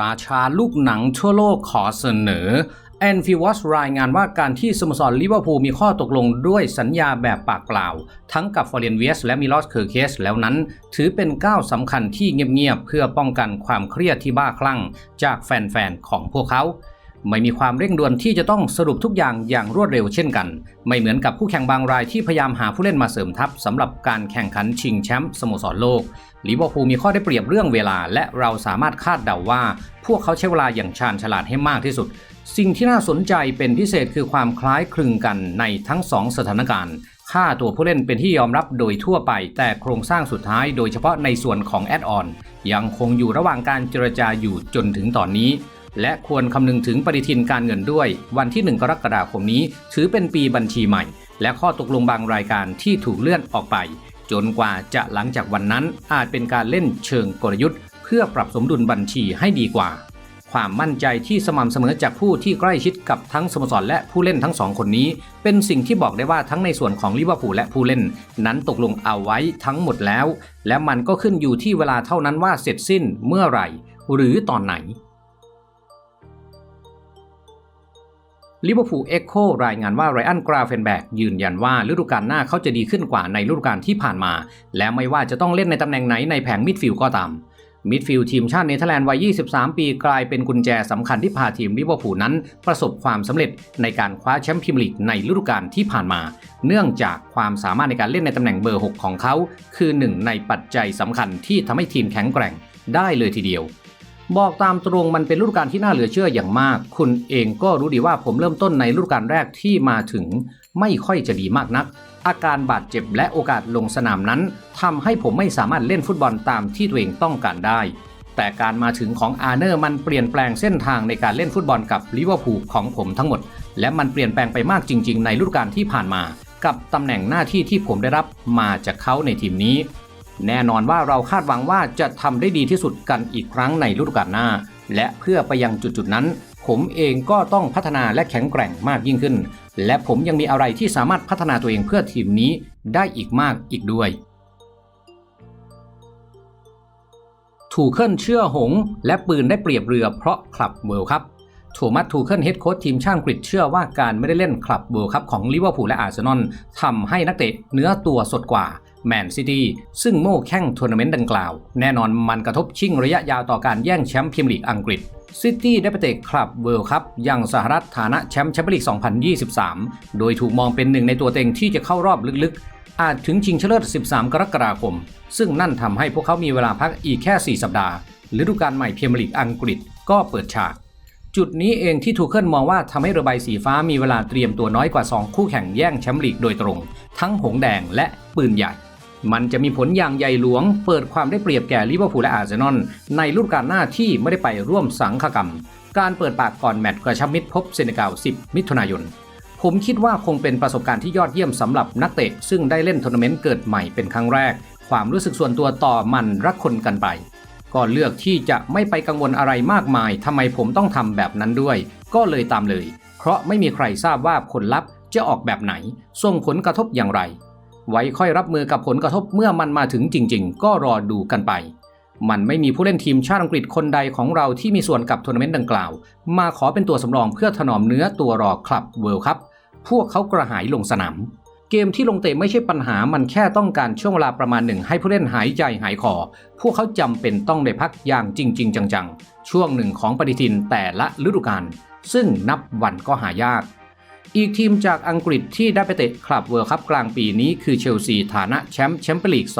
ราชาลูกหนังทั่วโลกขอเสนอแอนฟิวอสรายงานว่าการที่สโมสรลิเวอร์พูลมีข้อตกลงด้วยสัญญาแบบปากเปล่า ทั้งกับฟอร์เรนเวสและมิลอสเคอร์เคสแล้วนั้น ถือเป็นก้าวสำคัญที่เงียบๆเพื่อป้องกันความเครียดที่บ้าคลั่ง จากแฟนๆของพวกเขา ไม่มีความเร่งด่วนที่จะต้องสรุปทุกอย่างอย่างรวดเร็วเช่นกัน ไม่เหมือนกับคู่แข่งบางรายที่พยายามหาผู้เล่นมาเสริมทัพสำหรับการแข่งขันชิงแชมป์สโมสรโลกลิเวอร์พูลมีข้อได้เปรียบเรื่องเวลา และเราสามารถคาดเดาว่า พวกเขาใช้เวลาอย่างชาญฉลาดให้มากที่สุด สิ่งที่น่าสนใจเป็นพิเศษคือความคล้ายคลึงกันในทั้งสองสถานการณ์ค่าตัวผู้เล่นเป็นที่ยอมรับโดยทั่วไป แต่โครงสร้างสุดท้ายโดยเฉพาะในส่วนของแอดออนยังคงอยู่ระหว่างการเจรจาอยู่จนถึงตอนนี้ และควรคำนึงถึงปฏิทินการเงินด้วย วันที่ 1 กรกฎาคมนี้ ถือเป็นปีบัญชีใหม่ และข้อตกลงบางรายการที่ถูกเลื่อนออกไป จนกว่าจะหลังจากวันนั้นอาจเป็นการเล่นเชิงกลยุทธ์ เพื่อปรับสมดุลบัญชีให้ดีกว่า ความมั่นใจที่สม่ำเสมอจากผู้ที่ใกล้ชิดกับทั้งสโมสรและผู้เล่นทั้งสองคนนี้ เป็นสิ่งที่บอกได้ว่าทั้งในส่วนของลิเวอร์พูลและผู้เล่น นั้นตกลงเอาไว้ทั้งหมดแล้ว และมันก็ขึ้นอยู่ที่เวลาเท่านั้นว่าเสร็จสิ้นเมื่อไหร่ หรือตอนไหน ลิเวอร์พูลเอ็กโครายงานว่าไรอันกราเฟนแบกยืนยันว่าฤดูกาลหน้าเขาจะดีขึ้นกว่าในฤดูกาลที่ผ่านมา และไม่ว่าจะต้องเล่นในตำแหน่งไหนในแผงมิดฟิลด์ก็ตามมิดฟิลด์ทีมชาติเนเธอร์แลนด์วัย 23 ปีกลายเป็นกุญแจสำคัญที่พาทีมลิเวอร์พูลนั้น ประสบความสำเร็จในการคว้าแชมป์พรีเมียร์ลีกในฤดูกาลที่ผ่านมา เนื่องจากความสามารถในการเล่นในตำแหน่งเบอร์ 6 ของเขา คือหนึ่งในปัจจัยสำคัญที่ทำให้ทีมแข็งแกร่งได้เลยทีเดียว บอกตามตรงมันเป็นฤดูกาลที่น่าเหลือเชื่ออย่างมาก คุณเองก็รู้ดีว่าผมเริ่มต้นในฤดูกาลแรกที่มาถึง ไม่ค่อยจะดีมากนัก อาการบาดเจ็บและโอกาสลงสนามนั้นทำให้ผมไม่สามารถเล่นฟุตบอลตามที่ตัวเองต้องการได้ แต่การมาถึงของอาร์เนอร์มันเปลี่ยนแปลงเส้นทางในการเล่นฟุตบอลกับลิเวอร์พูลของผมทั้งหมด และมันเปลี่ยนแปลงไปมากจริง ๆ ในฤดูกาลที่ผ่านมา กับตำแหน่งหน้าที่ที่ผมได้รับมาจากเขาในทีมนี้ แน่นอนว่าเราคาดหวังว่าจะทำได้ดีที่สุดกันอีกครั้งในฤดูกาลหน้า และเพื่อไปยังจุดๆนั้น ผมเองก็ต้องพัฒนาและแข็งแกร่งมากยิ่งขึ้น และผมยังมีอะไรที่สามารถพัฒนาตัวเองเพื่อทีมนี้ได้อีกมากอีกด้วยถูเคิลเชื่อหง และปืนได้เปรียบเรือเพราะคลับเวิลด์ครับโทมัสทูเคิลเฮดโค้ชทีมชาติอังกฤษเชื่อว่าการไม่ได้เล่นคลับเวิลด์คัพของลิเวอร์พูลและอาร์เซนอลทำให้นักเตะเนื้อตัวสดกว่า แมนซิตี้ซึ่งโม่แข่งทัวร์นาเมนต์ดังกล่าว แน่นอนมันกระทบชิงระยะยาวต่อการแย่งแชมป์พรีเมียร์ลีกอังกฤษซิตี้ได้ไปเตะคลับเวิลด์คัพยังสหรัฐฐานะแชมป์แชมเปี้ยนลีก 2023 โดยถูกมองเป็นหนึ่งในตัวเต็งที่จะเข้ารอบลึกๆ อาจถึงชิงชนะเลิศ 13 กรกฎาคม ซึ่งนั่นทำให้พวกเขามีเวลาพักอีกแค่ 4 สัปดาห์ฤดูกาลใหม่พรีเมียร์ลีกอังกฤษก็เปิดฉาก จุดนี้เองที่ทูเคิลมองว่าทำให้เรือใบสีฟ้ามีเวลาเตรียมตัวน้อยกว่า 2 คู่แข่งแย่งแชมป์ลีกโดยตรง ทั้งหงแดงและปืนใหญ่ มันจะมีผลอย่างใหญ่หลวง เปิดความได้เปรียบแก่ลิเวอร์พูลและอาร์เซนอลในฤดูกาลหน้าที่ไม่ได้ไปร่วมสังฆกรรม การเปิดปากก่อนแมตช์กระชับมิตรพบเซเนกัล10 มิถุนายน ผมคิดว่าคงเป็นประสบการณ์ที่ยอดเยี่ยมสำหรับนักเตะ ซึ่งได้เล่นทัวร์นาเมนต์เกิดใหม่เป็นครั้งแรก ความรู้สึกส่วนตัวต่อมันรักคนกันไปก็เลือกที่จะไม่ไปกังวลอะไรมากมายทำไมผมต้องทำแบบนั้นด้วย ก็เลยตามเลย เพราะไม่มีใครทราบว่าผลลัพธ์จะออกแบบไหน ส่งผลกระทบอย่างไร ไว้ค่อยรับมือกับผลกระทบเมื่อมันมาถึงจริง ๆ ก็รอดูกันไป มันไม่มีผู้เล่นทีมชาติอังกฤษคนใดของเราที่มีส่วนกับทัวร์นาเมนต์ดังกล่าว มาขอเป็นตัวสำรองเพื่อถนอมเนื้อตัวรอคลับเวิลด์คัพพวกเขากระหายลงสนาม เกมที่ลงเตะไม่ใช่ปัญหามันแค่ต้องการช่วงเวลาประมาณหนึ่งให้ผู้เล่นหายใจหายคอ พวกเขาจำเป็นต้องได้พักอย่างจริง ๆ จังๆ ช่วงหนึ่งของปฏิทินแต่ละฤดูกาลซึ่งนับวันก็หายาก อีกทีมจากอังกฤษที่ได้ไปเตะคลับเวิลด์คัพกลางปีนี้คือเชลซีฐานะแชมป์แชมเปี้ยนลีก 2021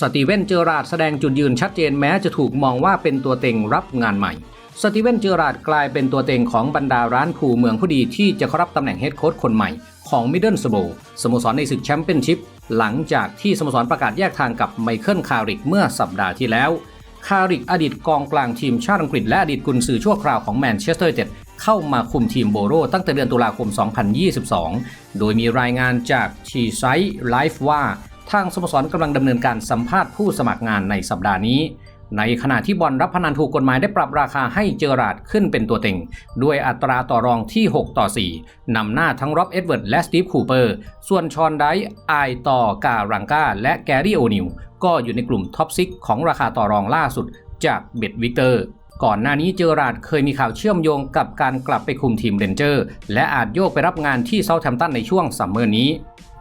สตีเวนเจอราร์ดแสดงจุดยืนชัดเจนแม้จะถูกมองว่าเป็นตัวเต็งรับงานใหม่ สตีเวนเจอราร์ดกลายเป็นตัวเต็งของบรรดาร้านผูเมืองผู้ดีที่จะเข้ารับตำแหน่งเฮดโค้ชคนใหม่ของมิดเดิลสโบสโมสรในศึกแชมเปี้ยนชิพหลังจากที่สโมสรประกาศแยกทางกับไมเคิลคาริกเมื่อสัปดาห์ที่แล้ว คาริกอดีตกองกลางทีมชาติอังกฤษและอดีตกุนซือชั่วคราวของแมนเชสเตอร์ยูไนเต็ดเข้ามาคุมทีมโบโรตั้งแต่เดือนตุลาคม 2022 โดยมีรายงานจากชีไซไลฟ์ว่า ทางสโมสรกำลังดำเนินการสัมภาษณ์ผู้สมัครงานในสัปดาห์นี้ ในขณะที่บอลรับพนันถูกกฎหมายได้ปรับราคาให้เจอราร์ดขึ้นเป็นตัวเต็ง ด้วยอัตราต่อรองที่ 6 ต่อ 4 นำหน้าทั้งร็อบเอ็ดเวิร์ดและสตีฟคูเปอร์ ส่วนชอนไดไอต่อการังกาและแกรี่โอนิว ก็อยู่ในกลุ่มท็อปซิกของราคาต่อรองล่าสุดจากเบ็ดวิกเตอร์ก่อนหน้านี้เจอราร์ดเคยมีข่าวเชื่อมโยงกับการกลับไปคุมทีมเรนเจอร์ และอาจโยกไปรับงานที่เซาท์แฮมป์ตันในช่วงซัมเมอร์นี้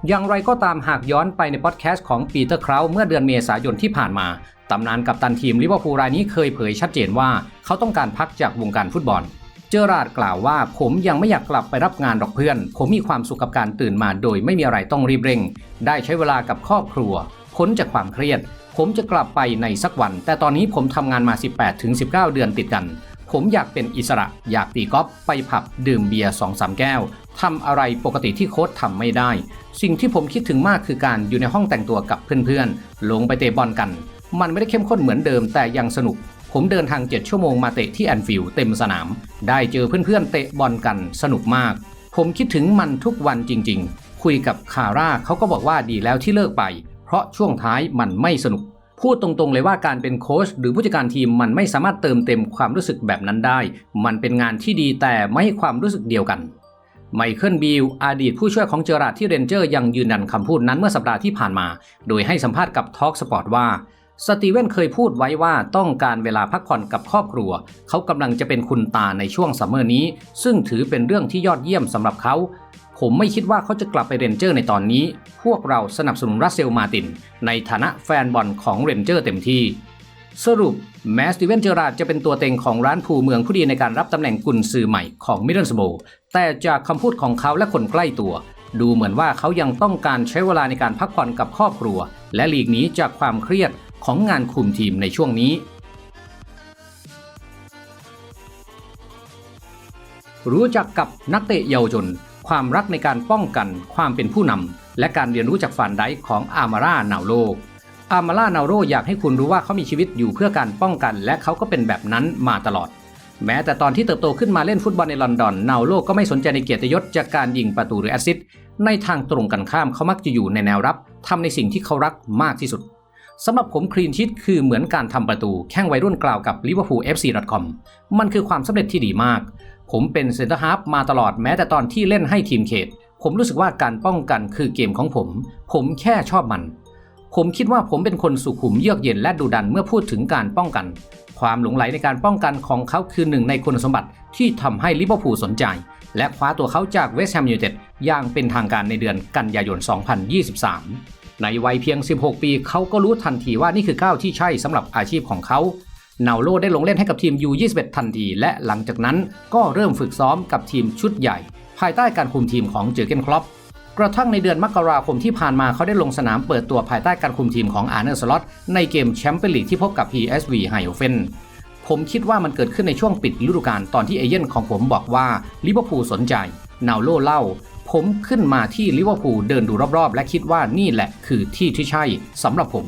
อย่างไรก็ตามหากย้อนไปในพอดแคสต์ของปีเตอร์คราวเมื่อเดือนเมษายนที่ผ่านมา ตำนานกับตันทีมลิเวอร์พูลรายนี้เคยเผยชัดเจนว่าเขาต้องการพักจากวงการฟุตบอล เจอราร์ดกล่าวว่าผมยังไม่อยากกลับไปรับงานหรอกเพื่อน ผมมีความสุขกับการตื่นมาโดยไม่มีอะไรต้องรีบเร่ง ได้ใช้เวลากับครอบครัว พ้นจากความเครียด ผมจะกลับไปในสักวัน แต่ตอนนี้ผมทำงานมา 18-19 เดือนติดกัน ผมอยากเป็นอิสระ อยากตีกอล์ฟไปผับดื่มเบียร์สองสามแก้วทำอะไรปกติที่โค้ชทำไม่ได้ สิ่งที่ผมคิดถึงมากคือการอยู่ในห้องแต่งตัวกับเพื่อนๆ ลงไปเตะบอลกัน มันไม่ได้เข้มข้นเหมือนเดิมแต่ยังสนุก ผมเดินทาง 7 ชั่วโมงมาเตะที่แอนฟิลด์เต็มสนาม ได้เจอเพื่อนๆ เตะบอลกันสนุกมาก ผมคิดถึงมันทุกวันจริงๆ คุยกับคาร่าเขาก็บอกว่าดีแล้วที่เลิกไป ราะช่วงท้ายมันไม่สนุก พูดตรงๆเลยว่าการเป็นโค้ชหรือผู้จัดการทีมมันไม่สามารถเติมเต็มความรู้สึกแบบนั้นได้ มันเป็นงานที่ดีแต่ไม่ความรู้สึกเดียวกันไมเคิลบิลอดีตผู้ช่วยของเจอราร์ดที่เรนเจอร์ยังยืนยันคำพูดนั้นเมื่อสัปดาห์ที่ผ่านมา โดยให้สัมภาษณ์กับทอ l k สปอร์ตว่าสตีเวนเคยพูดไว้ว่าต้องการเวลาพักผ่อนกับครอบครัว เขากำลังจะเป็นคุณตาในช่วงซัมเมอร์นี้ ซึ่งถือเป็นเรื่องที่ยอดเยี่ยมสำหรับเขา ผมไม่คิดว่าเขาจะกลับไปเรนเจอร์ในตอนนี้ พวกเราสนับสนุนรัสเซลมาติน ในฐานะแฟนบอลของเรนเจอร์เต็มที่ สรุปแม้สตีเวนเจอราร์ดจะเป็นตัวเต็งของร้านภูเมืองผู้ดีในการรับตำแหน่งกุนซือใหม่ของมิดเดิลสโบแต่จากคำพูดของเขาและคนใกล้ตัว ดูเหมือนว่าเขายังต้องการใช้เวลาในการพักผ่อนกับครอบครัว และหลีกหนีจากความเครียดของงานคุมทีมในช่วงนี้รู้จักกับนักเตะเยาวชน ความรักในการป้องกันความเป็นผู้นำและการเรียนรู้จากฝันไดของอามาร่านาโลอามาร่านาโรอยากให้คุณรู้ว่าเขามีชีวิตอยู่เพื่อการป้องกัน และเขาก็เป็นแบบนั้นมาตลอด แม้แต่ตอนที่เติบโตขึ้นมาเล่นฟุตบอลในลอนดอนนาโลก็ไม่สนใจในเกียรติยศจากการยิงประตูหรือแอสซิสต์ในทางตรงกันข้ามเขามักจะอยู่ในแนวรับทำในสิ่งที่เขารักมากที่สุดสำหรับผมคลีนชิตคือเหมือนการทำประตูแข้งวัยรุ่นกล่าวกับ liverpoolfc.com มันคือความสำเร็จที่ดีมาก ผมเป็นเซนเตอร์ฮาร์ฟมาตลอดแม้แต่ตอนที่เล่นให้ทีมเขต ผมรู้สึกว่าการป้องกันคือเกมของผม ผมแค่ชอบมัน ผมคิดว่าผมเป็นคนสุขุมเยือกเย็นและดุดันเมื่อพูดถึงการป้องกัน ความหลงไหลในการป้องกันของเขาคือหนึ่งในคุณสมบัติที่ทำให้ลิเวอร์พูลสนใจ และคว้าตัวเขาจากเวสต์แฮมยูไนเต็ดอย่างเป็นทางการในเดือนกันยายน 2023 ในวัยเพียง 16 ปี เขาก็รู้ทันทีว่านี่คือก้าวที่ใช่สำหรับอาชีพของเขา นาโลได้ลงเล่นให้กับทีม U21 ทันที และหลังจากนั้นก็เริ่มฝึกซ้อมกับทีมชุดใหญ่ ภายใต้การคุมทีมของเจอเกนคลอปกระทั่งในเดือนมกราคมที่ผ่านมาเขาได้ลงสนามเปิดตัวภายใต้การคุมทีมของอาร์เนอร์สล็อตในเกมแชมเปี้ยนลีกที่พบกับ PSV ไฮโอเฟนผมคิดว่ามันเกิดขึ้นในช่วงปิดฤดูกาลตอนที่เอเย่นของผมบอกว่าลิเวอร์พูลสนใจนาโลเล่า ผมขึ้นมาที่ลิเวอร์พูลเดินดูรอบๆ และคิดว่านี่แหละคือที่ที่ใช่สำหรับผม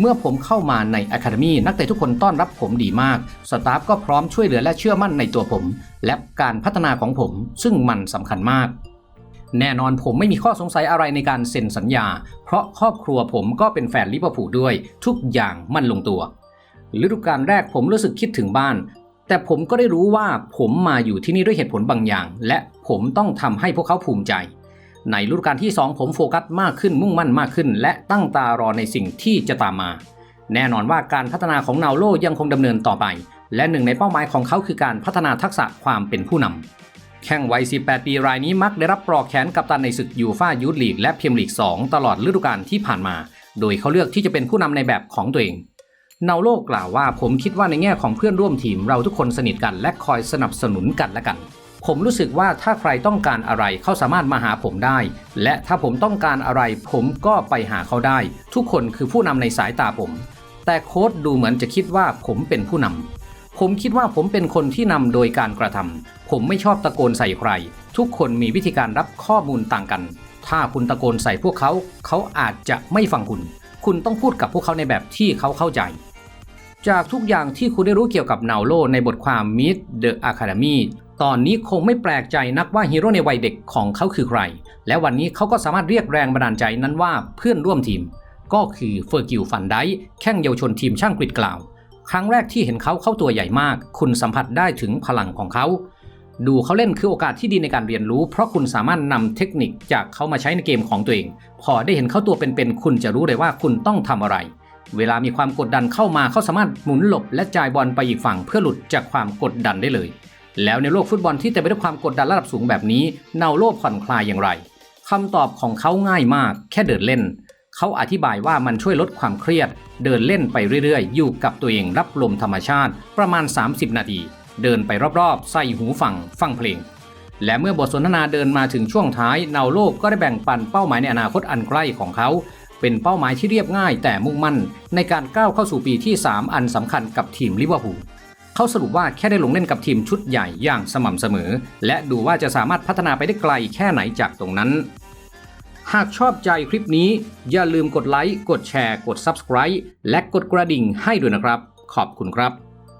เมื่อผมเข้ามาใน Academy นักเตะทุกคนต้อนรับผมดีมาก สตาฟก็พร้อมช่วยเหลือและเชื่อมั่นในตัวผม และการพัฒนาของผมซึ่งมันสำคัญมาก แน่นอนผมไม่มีข้อสงสัยอะไรในการเซ็นสัญญา เพราะครอบครัวผมก็เป็นแฟนลิเวอร์พูลด้วย ทุกอย่างมันลงตัว ฤดูกาลแรกผมรู้สึกคิดถึงบ้าน แต่ผมก็ได้รู้ว่าผมมาอยู่ที่นี่ด้วยเหตุผลบางอย่าง และผมต้องทำให้พวกเขาภูมิใจ ในฤดูกาลที่ 2 ผมโฟกัสมากขึ้นมุ่งมั่นมากขึ้น และตั้งตารอในสิ่งที่จะตามมา แน่นอนว่าการพัฒนาของนาวโลยังคงดำเนินต่อไป และหนึ่งในเป้าหมายของเขาคือการพัฒนาทักษะความเป็นผู้นำแข่งวัย 18 ปีรายนี้มักได้รับปลอกแขนกัปตันในศึกยูฟ่ายูทลีกและเพียมลีก 2 ตลอดฤดูกาลที่ผ่านมา โดยเขาเลือกที่จะเป็นผู้นำในแบบของตัวเองนาโลกล่าวว่าผมคิดว่าในแง่ของเพื่อนร่วมทีมเราทุกคนสนิทกันและคอยสนับสนุนกันและกัน ผมรู้สึกว่าถ้าใครต้องการอะไรเขาสามารถมาหาผมได้ และถ้าผมต้องการอะไร ผมก็ไปหาเขาได้ ทุกคนคือผู้นำในสายตาผม แต่โค้ดดูเหมือนจะคิดว่าผมเป็นผู้นำผมคิดว่าผมเป็นคนที่นำโดยการกระทำผมไม่ชอบตะโกนใส่ใคร ทุกคนมีวิธีการรับข้อมูลต่างกัน ถ้าคุณตะโกนใส่พวกเขา เขาอาจจะไม่ฟังคุณ คุณต้องพูดกับพวกเขาในแบบที่เขาเข้าใจจากทุกอย่างที่คุณได้รู้เกี่ยวกับนาโลในบทความ Meet the Academy ตอนนี้คงไม่แปลกใจนักว่าฮีโร่ในวัยเด็กของเขาคือใคร และวันนี้เขาก็สามารถเรียกแรงบันดาลใจนั้นว่าเพื่อนร่วมทีม ก็คือเฟอร์กิลฟันไดแข้งเยาวชนทีมช่างกรีดกล่าว ครั้งแรกที่เห็นเขาเข้าตัวใหญ่มาก คุณสัมผัสได้ถึงพลังของเขา ดูเขาเล่นคือโอกาสที่ดีในการเรียนรู้ เพราะคุณสามารถนำเทคนิคจากเขามาใช้ในเกมของตัวเอง พอได้เห็นเขาตัวเป็นๆคุณจะรู้เลยว่าคุณต้องทำอะไรเวลามีความกดดันเข้ามาเขาสามารถหมุนหลบและจ่ายบอลไปอีกฝั่งเพื่อหลุดจากความกดดันได้เลย แล้วในโลกฟุตบอลที่เต็มไปด้วยความกดดันระดับสูงแบบนี้เนาโลผ่อนคลายอย่างไรคำตอบของเขาง่ายมาก แค่เดินเล่น เขาอธิบายว่ามันช่วยลดความเครียด เดินเล่นไปเรื่อยๆ อยู่กับตัวเองรับลมธรรมชาติ ประมาณ 30 นาที เดินไปรอบๆ ใส่หูฟัง ฟังเพลง และเมื่อบทสนทนาเดินมาถึงช่วงท้ายเนาโลกก็ได้แบ่งปันเป้าหมายในอนาคตอันใกล้ของเขา เป็นเป้าหมายที่เรียบง่ายแต่มุ่งมั่น ในการก้าวเข้าสู่ปีที่ 3 อันสำคัญกับทีมลิเวอร์พูล เขาสรุปว่าแค่ได้ลงเล่นกับทีมชุดใหญ่อย่างสม่ำเสมอ และดูว่าจะสามารถพัฒนาไปได้ไกลแค่ไหนจากตรงนั้น หากชอบใจคลิปนี้ อย่าลืมกดไลค์ กดแชร์ กด Subscribe และกดกระดิ่งให้ด้วยนะครับ ขอบคุณครับ